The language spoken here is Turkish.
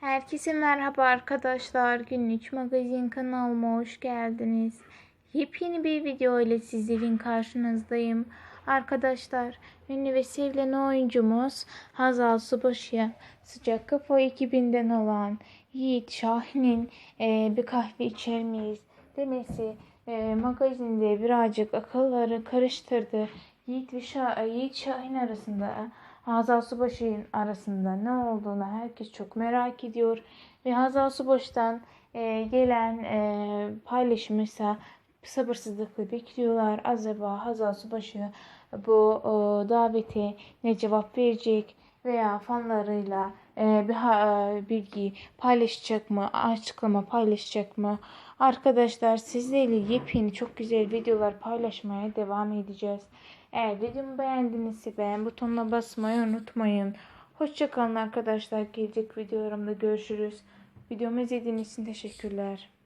Herkese merhaba arkadaşlar. Günlük magazin kanalıma hoş geldiniz. Yepyeni bir video ile sizlerin karşınızdayım. Arkadaşlar ünlü ve sevilen oyuncumuz Hazal Subaşı'ya sıcak kafa ekibinden olan Yiğit Şahin'in e, bir kahve içer miyiz demesi e, magazinde birazcık akılları karıştırdı. Yiğit ve Şah, Yiğit Şahin arasında Hazal Subaşı'nın arasında ne olduğunu herkes çok merak ediyor. Ve Hazal Subaşı'dan e, gelen e, paylaşımı ise sabırsızlıkla bekliyorlar. Acaba Hazal Subaşı bu e, davete ne cevap verecek veya fanlarıyla e, bir e, bilgi paylaşacak mı, açıklama paylaşacak mı? Arkadaşlar sizlerle yepyeni çok güzel videolar paylaşmaya devam edeceğiz. Eğer videomu beğendinizse beğen butonuna basmayı unutmayın. Hoşçakalın arkadaşlar. Gelecek videolarımda görüşürüz. Videomu izlediğiniz için teşekkürler.